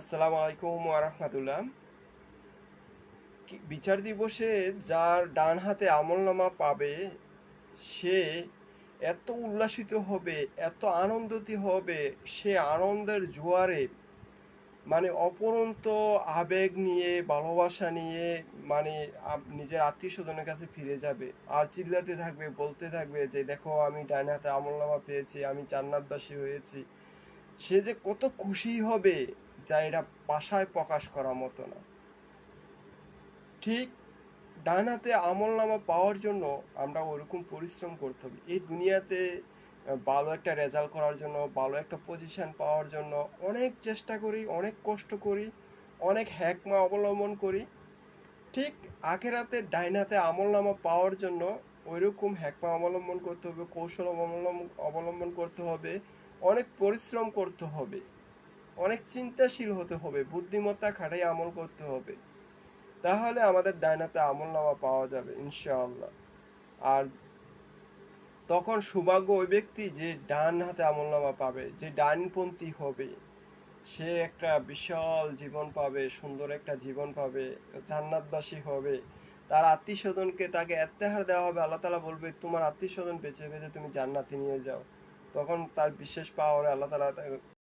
আসসালামু আলাইকুম ওরহমতুল্লাহ বিচার দিবসে যার ডান হাতে আমলনামা পাবে, সে এত উল্লাসিত হবে, এত আনন্দিত হবে, সে আনন্দের জোয়ারে মানে অপরন্ত আবেগ নিয়ে, ভালোবাসা নিয়ে মানে নিজের আত্মীয় স্বজনের কাছে ফিরে যাবে। আর চিল্লাতে থাকবে, বলতে থাকবে যে, দেখো, আমি ডান হাতে আমলনামা পেয়েছি, আমি জান্নাতবাসী হয়েছি। সে যে কত খুশি হবে যা এটা ভাষায় প্রকাশ করার মতো না। ঠিক ডান হাতে আমল নামা পাওয়ার জন্য আমরা ওরকম পরিশ্রম করতে হবে। এই দুনিয়াতে ভালো একটা রেজাল্ট করার জন্য, ভালো একটা পজিশন পাওয়ার জন্য অনেক চেষ্টা করি, অনেক কষ্ট করি, অনেক হ্যাকমা অবলম্বন করি। ঠিক আখেরাতে ডাইনাতে আমল নামা পাওয়ার জন্য ওইরকম হ্যাকমা অবলম্বন করতে হবে, কৌশল অবলম্বন অবলম্বন করতে হবে, অনেক পরিশ্রম করতে হবে। অনেক চিন্তাশীল হতে হবে, বুদ্ধিমত্তা খাটাই আমল করতে হবে। তাহলে আমাদের ডাইনাতে আমল নামা পাওয়া যাবে, ইনশাআল্লাহ। আর তখন সৌভাগ্য ওই ব্যক্তি যে ডান হাতে আমল নামা পাবে, যে ডানপন্থী হবে, সে একটা বিশাল জীবন পাবে, সুন্দর একটা জীবন পাবে, জান্নাতবাসী হবে। তার আত্মীয় স্বজনকে তাকে এত্তেহার দেওয়া হবে, আল্লাহ তালা বলবে, তোমার আত্মীয় স্বজন বেঁচে বেঁচে তুমি জান্নাতে নিয়ে যাও। তখন তার বিশেষ পাওয়ারে আল্লাহ তালা